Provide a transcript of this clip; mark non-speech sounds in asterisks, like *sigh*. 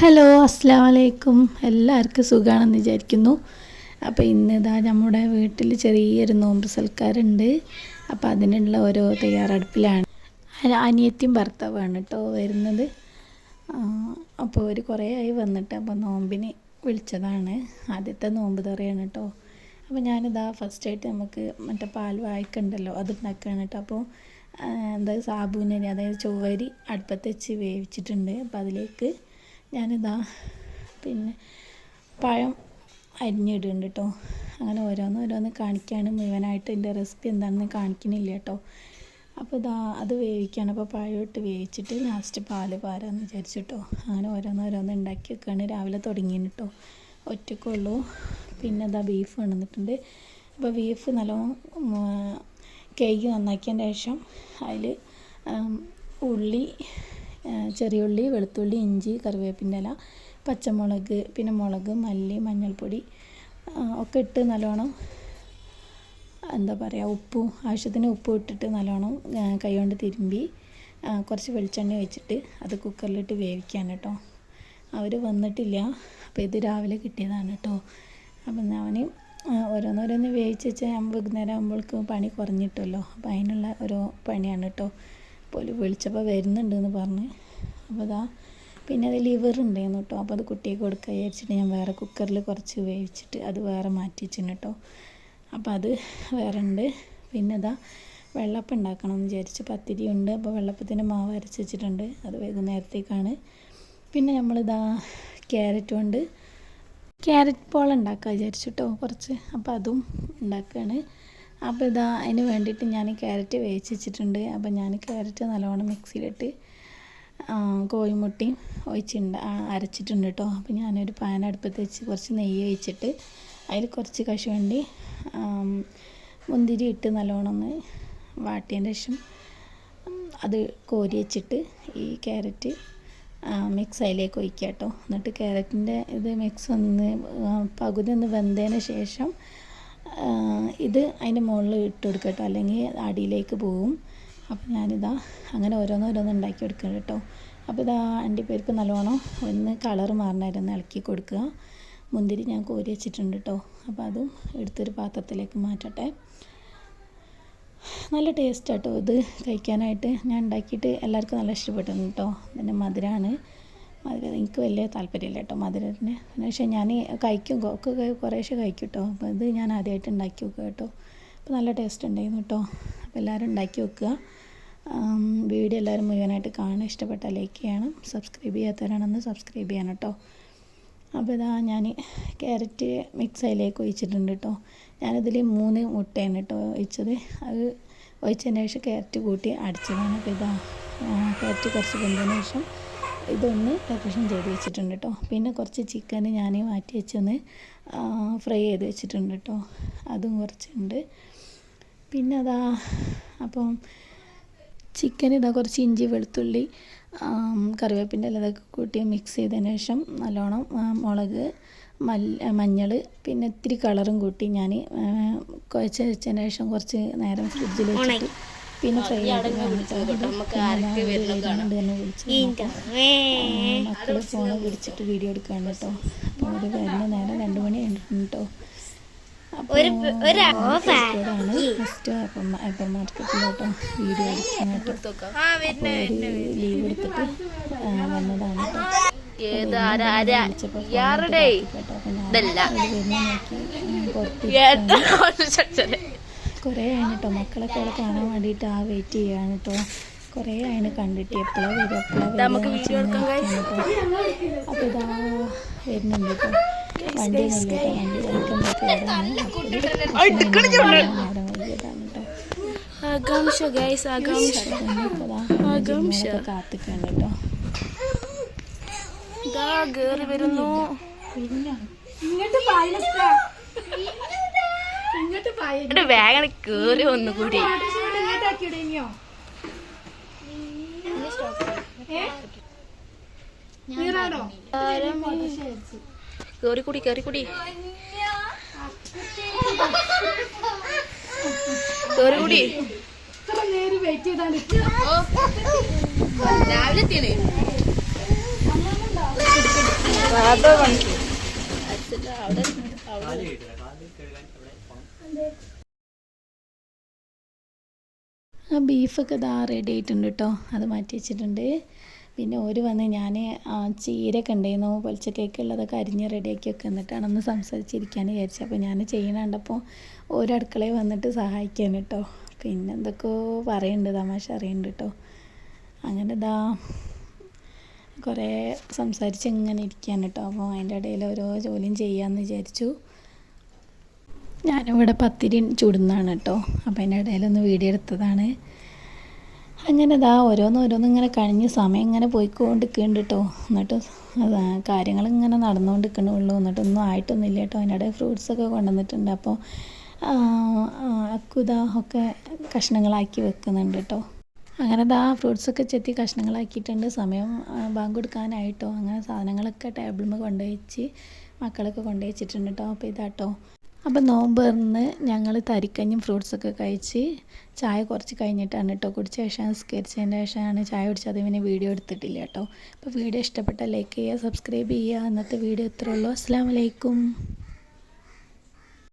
Hello അസ്സാം വലൈക്കും എല്ലാവർക്കും സുഖമാണെന്ന് വിചാരിക്കുന്നു. അപ്പോൾ ഇന്ന് ഇതാ നമ്മുടെ വീട്ടിൽ ചെറിയൊരു നോമ്പ് സൽക്കാരുണ്ട്. അപ്പോൾ അതിനുള്ള ഓരോ തയ്യാറെടുപ്പിലാണ്. അന- അനിയത്തിയും ഭർത്താവാണ് കേട്ടോ വരുന്നത്. അപ്പോൾ ഒരു കുറേ ആയി വന്നിട്ട് അപ്പോൾ നോമ്പിന് വിളിച്ചതാണ്. ആദ്യത്തെ നോമ്പ് തറയാണ് കേട്ടോ. അപ്പോൾ ഞാനിതാ ഫസ്റ്റായിട്ട് നമുക്ക് മറ്റേ പാൽ വായിക്കണ്ടല്ലോ അത് ഉണ്ടാക്കുകയാണ് കേട്ടോ. അപ്പോൾ എന്താ സാബുവിനെ അതായത് ചൊവ്വരി അടുപ്പത്ത് വെച്ച് വേവിച്ചിട്ടുണ്ട്. അപ്പോൾ അതിലേക്ക് ഞാനിതാ പിന്നെ പഴം അരിഞ്ഞിടുന്നുണ്ട് കേട്ടോ. അങ്ങനെ ഓരോന്ന് ഓരോന്ന് കാണിക്കുകയാണ് മുഴുവനായിട്ട് എന്റെ റെസിപ്പി എന്താണെന്ന് കാണിക്കണില്ല കേട്ടോ. അപ്പോൾ ഇതാ അത് വേവിക്കുകയാണ്. അപ്പോൾ പഴം ഇട്ട് വേവിച്ചിട്ട് ലാസ്റ്റ് പാൽ പാരാന്ന് വിചാരിച്ചിട്ടോ അങ്ങനെ ഓരോന്ന് ഓരോന്ന് ഉണ്ടാക്കി വെക്കുകയാണ്. രാവിലെ തുടങ്ങിയാണ് കേട്ടോ. ഒറ്റക്കുള്ളൂ പിന്നെ ഇതാ ബീഫ് കൊണ്ടുവന്നിട്ടുണ്ട് അപ്പോൾ ബീഫ് നല്ലോണം കേക്ക് നന്നാക്കിയതിന് ശേഷം അതിൽ ഉള്ളി ആ, ചെറിയ ഉള്ളി വെളുത്തുള്ളി ഇഞ്ചി കറിവേപ്പിന്റെ ഇല പച്ചമുളക് പിന്നെ മുളക് മല്ലി മഞ്ഞൾപ്പൊടി ഒക്കെ ഇട്ട് നല്ലോണം എന്താ പറയുക ഉപ്പും ആവശ്യത്തിന് ഉപ്പ് ഇട്ടിട്ട് നല്ലോണം കൈകൊണ്ട് തിരുമ്പി കുറച്ച് വെളിച്ചെണ്ണ ഒഴിച്ചിട്ട് അത് കുക്കറിലിട്ട് വേവിക്കാൻ കേട്ടോ. അവർ വന്നിട്ടില്ല. അപ്പോൾ ഇത് രാവിലെ കിട്ടിയതാണ് കേട്ടോ. അപ്പം ഞാൻ ഓരോന്നോരോന്ന് വേവിച്ച് വെച്ചാൽ വൈകുന്നേരം ആകുമ്പോഴേക്കും പണി കുറഞ്ഞിട്ടല്ലോ. അപ്പോൾ അതിനുള്ള ഓരോ പണിയാണ് കേട്ടോ. അപ്പോൾ ഓൽ വിളിച്ചപ്പോൾ വരുന്നുണ്ടെന്ന് പറഞ്ഞ്. അപ്പോൾ അതാ പിന്നെ അത് ലിവർ ഉണ്ടായിരുന്നു കേട്ടോ അപ്പോൾ അത് കുട്ടിക്ക് കൊടുക്കുക വിചാരിച്ചിട്ട് ഞാൻ വേറെ കുക്കറിൽ കുറച്ച് വേവിച്ചിട്ട് അത് വേറെ മാറ്റി വെച്ചിന് കേട്ടോ അപ്പോൾ അത് വേറെ ഉണ്ട് പിന്നെ ഇതാ വെള്ളപ്പം ഉണ്ടാക്കണം എന്ന് വിചാരിച്ച് പത്തിരി ഉണ്ട്. അപ്പോൾ വെള്ളപ്പത്തിന്റെ മാവ് അരച്ച് വെച്ചിട്ടുണ്ട്. അത് വൈകുന്നേരത്തേക്കാണ്. പിന്നെ നമ്മളിതാ ക്യാരറ്റ് കൊണ്ട് ക്യാരറ്റ് പോൾ ഉണ്ടാക്കുക വിചാരിച്ചു കുറച്ച്. അപ്പോൾ അതും ഉണ്ടാക്കുകയാണ് അപ്പോൾ ഇതാ അതിന് വേണ്ടിയിട്ട് ഞാൻ ക്യാരറ്റ് വേവിച്ച് വെച്ചിട്ടുണ്ട് അപ്പോൾ ഞാൻ ക്യാരറ്റ് നല്ലോണം മിക്സിയിലിട്ട് കോഴിമുട്ടി ഒഴിച്ചിട്ടുണ്ട് അരച്ചിട്ടുണ്ട് കേട്ടോ. അപ്പോൾ ഞാനൊരു പാൻ അടുപ്പത്ത് വെച്ച് കുറച്ച് നെയ്യ് ഒഴിച്ചിട്ട് അതിൽ കുറച്ച് കശുവണ്ടി മുന്തിരി ഇട്ട് നല്ലോണം ഒന്ന് വാട്ടിയതിന് ശേഷം അത് കോരി വെച്ചിട്ട് ഈ ക്യാരറ്റ് മിക്സ് അതിലേക്ക് ഒഴിക്കുക കേട്ടോ. എന്നിട്ട് ക്യാരറ്റിന്റെ ഇത് മിക്സ് ഒന്ന് പകുതി ഒന്ന് വെന്തതിന് ശേഷം ഇത് അതിന്റെ മുകളിൽ ഇട്ട് കൊടുക്കുക കേട്ടോ അല്ലെങ്കിൽ അടിയിലേക്ക് പോവും. അപ്പോൾ ഞാനിതാ അങ്ങനെ ഓരോന്ന് ഓരോന്ന് ഉണ്ടാക്കി കൊടുക്കുക കേട്ടോ. അപ്പോൾ ഇതാ അണ്ടിപ്പരിപ്പ് നല്ലോണം ഒന്ന് കളർ മാറണമായിരുന്നു. ഇളക്കി കൊടുക്കുക. മുന്തിരി ഞാൻ കോരി വെച്ചിട്ടുണ്ട് കേട്ടോ. അപ്പോൾ അതും എടുത്തൊരു പാത്രത്തിലേക്ക് മാറ്റട്ടെ. നല്ല ടേസ്റ്റ് കേട്ടോ ഇത് കഴിക്കാനായിട്ട്. ഞാൻ ഉണ്ടാക്കിയിട്ട് എല്ലാവർക്കും നല്ല ഇഷ്ടപ്പെട്ടിട്ടുണ്ട് കേട്ടോ. ഇതിന്റെ മധുരമാണ്. മധുരം എനിക്ക് വലിയ താല്പര്യമില്ല കേട്ടോ മധുരത്തിന്. പക്ഷേ ഞാൻ കഴിക്കും ഒക്കെ കുറേശ്ശെ കഴിക്കും കേട്ടോ. അപ്പോൾ ഇത് ഞാൻ ആദ്യമായിട്ട് ഉണ്ടാക്കി വെക്കുക കേട്ടോ. അപ്പോൾ നല്ല ടേസ്റ്റ് ഉണ്ടായിരുന്നു കേട്ടോ. അപ്പോൾ എല്ലാവരും ഉണ്ടാക്കി വെക്കുക. വീഡിയോ എല്ലാവരും മുഴുവനായിട്ട് കാണാൻ ഇഷ്ടപ്പെട്ട ലൈക്ക് ചെയ്യണം. സബ്സ്ക്രൈബ് ചെയ്യാത്തവരാണെന്ന് സബ്സ്ക്രൈബ് ചെയ്യണം കേട്ടോ. അപ്പോൾ ഇതാ ഞാൻ ക്യാരറ്റ് മിക്സ് അതിലേക്ക് ഒഴിച്ചിട്ടുണ്ട് കേട്ടോ. ഞാനിതിൽ മൂന്ന് മുട്ടയാണ് കേട്ടോ ഒഴിച്ചത്. അത് ഒഴിച്ചതിന് ശേഷം ക്യാരറ്റ് കൂട്ടി അടിച്ചതാണ്. അപ്പോൾ ഇതാ ക്യാരറ്റ് കുറച്ച് വെന്തതിന് ശേഷം ഇതൊന്ന് ഡെക്കറേഷൻ ചെയ്ത് വെച്ചിട്ടുണ്ട് കേട്ടോ പിന്നെ കുറച്ച് ചിക്കൻ ഞാൻ മാറ്റി വെച്ചൊന്ന് ഫ്രൈ ചെയ്ത് വെച്ചിട്ടുണ്ട് കേട്ടോ അതും കുറച്ചുണ്ട്. പിന്നെ അതാ അപ്പം ചിക്കൻ ഇതാ കുറച്ച് ഇഞ്ചി വെളുത്തുള്ളി കറിവേപ്പിന്റെ ഇതൊക്കെ കൂട്ടി മിക്സ് ചെയ്തതിന് ശേഷം നല്ലോണം മുളക് മല്ല മഞ്ഞൾ പിന്നെ ഇത്തിരി കളറും കൂട്ടി ഞാൻ കുഴച്ച് വെച്ചതിന് ശേഷം കുറച്ച് നേരം ഫ്രിഡ്ജിൽ വെച്ചിട്ട് പിന്നെ ഫ്രൈ മക്കൾ ഫോണ് പിടിച്ചിട്ട് വീഡിയോ എടുക്കാണ് കേട്ടോ. അപ്പോൾ ഒരു വരുന്ന നേരം രണ്ട് മണി കഴിഞ്ഞിട്ടുണ്ട് കേട്ടോ. അപ്പോൾ ഫസ്റ്റ് ഹൈപ്പർ മാർക്കറ്റിലോട്ടോ വീഡിയോ ലീവ് എടുത്തിട്ട് വന്നതാണ് കേട്ടോ. ഇതല്ല. *laughs* കുറേ ആയിന് കേട്ടോ മക്കളൊക്കെ അവിടെ കാണാൻ വേണ്ടിയിട്ട് ആ വെയിറ്റ് ചെയ്യാണ് കേട്ടോ കുറേ ആയിന് കണ്ടിട്ട് എപ്പോഴാണ് വരിക എപ്പോഴാണ്. അപ്പോൾ ഇതാ വരുന്നുണ്ട് കേട്ടോ വണ്ടി കേട്ടോ വണ്ടി കളിക്കുമ്പോഴൊക്കെ ആകാംക്ഷ ഗൈസ് ആകാംക്ഷ. ആകാംക്ഷ. കാത്തിക്കാണ് കേട്ടോ ഇതാ കേറി വരുന്നു. എന്റെ വേഗം കേറി ഒന്നുകൂടി. കേറി കൂടി കേറി കൂടി. കേറി കൂടി. രാവിലെ എത്തിയണേ അതോ പണി ആ ബീഫൊക്കെ ഇതാ റെഡി ആയിട്ടുണ്ട് കേട്ടോ അത് മാറ്റി വെച്ചിട്ടുണ്ട്. പിന്നെ ഒരു വന്ന് ഞാൻ ചീരൊക്കെ ഉണ്ടായിരുന്നു. പൊലിച്ചക്കേക്ക് ഉള്ളതൊക്കെ അരിഞ്ഞ് റെഡിയാക്കി ഒക്കെ എന്നിട്ടാണ് ഒന്ന് സംസാരിച്ചിരിക്കാൻ വിചാരിച്ചത് അപ്പോൾ ഞാൻ ചെയ്യണണ്ടപ്പോൾ ഓരോ അടുക്കളയിൽ വന്നിട്ട് സഹായിക്കാൻ കേട്ടോ പിന്നെ എന്തൊക്കെയോ പറയുന്നുണ്ട് തമാശ അറിയുന്നുണ്ട് കേട്ടോ അങ്ങനെ ഇതാ കുറേ സംസാരിച്ച് ഇങ്ങനെ ഇരിക്കാൻ കേട്ടോ അപ്പോൾ അതിന്റെ ഇടയിൽ ഓരോ ജോലിയും ചെയ്യാമെന്ന് വിചാരിച്ചു. ഞാനിവിടെ പത്തിരി ചുടുന്നതാണ് കേട്ടോ. അപ്പോൾ അതിന്റെ ഇടയിലൊന്ന് വീഡിയോ എടുത്തതാണ്. അങ്ങനെ ഇതാ ഓരോന്ന് ഓരോന്ന് ഇങ്ങനെ കഴിഞ്ഞ് സമയം ഇങ്ങനെ പോയിക്കൊണ്ടിരിക്കുന്നുണ്ട് കേട്ടോ. എന്നിട്ട് അതാ കാര്യങ്ങൾ ഇങ്ങനെ നടന്നുകൊണ്ടിരിക്കണുള്ളൂ എന്നിട്ടൊന്നും ആയിട്ടൊന്നുമില്ല കേട്ടോ. അതിനിടെ ഫ്രൂട്ട്സൊക്കെ കൊണ്ടുവന്നിട്ടുണ്ട്. അപ്പോൾ അക്കുത ഒക്കെ കഷ്ണങ്ങളാക്കി വെക്കുന്നുണ്ട് കേട്ടോ. അങ്ങനെ ദാ ഫ്രൂട്ട്സൊക്കെ ചെത്തി കഷ്ണങ്ങളാക്കിയിട്ടുണ്ട്. സമയം ബാങ്ക് കൊടുക്കാനായിട്ടോ അങ്ങനെ സാധനങ്ങളൊക്കെ ടേബിളിൽ കൊണ്ടുവച്ച് മക്കളൊക്കെ കൊണ്ടുവച്ചിട്ടുണ്ട് കേട്ടോ. അപ്പോൾ ഇതാട്ടോ അപ്പോൾ നോമ്പ് തുറന്ന് ഞങ്ങൾ തരിക്കഞ്ഞും ഫ്രൂട്ട്സൊക്കെ കഴിച്ച് ചായ കുറച്ച് കഴിഞ്ഞിട്ടാണ് കേട്ടോ കുടിച്ച ശേഷം നിസ്കരിച്ചതിന്റെ ശേഷമാണ് ചായ കുടിച്ചത്. പിന്നെ വീഡിയോ എടുത്തിട്ടില്ല കേട്ടോ അപ്പോൾ വീഡിയോ ഇഷ്ടപ്പെട്ടാൽ ലൈക്ക് ചെയ്യുക സബ്സ്ക്രൈബ് ചെയ്യുക. ഇന്നത്തെ വീഡിയോ ഇത്രേ ഉള്ളൂ. അസ്സാം വലൈക്കും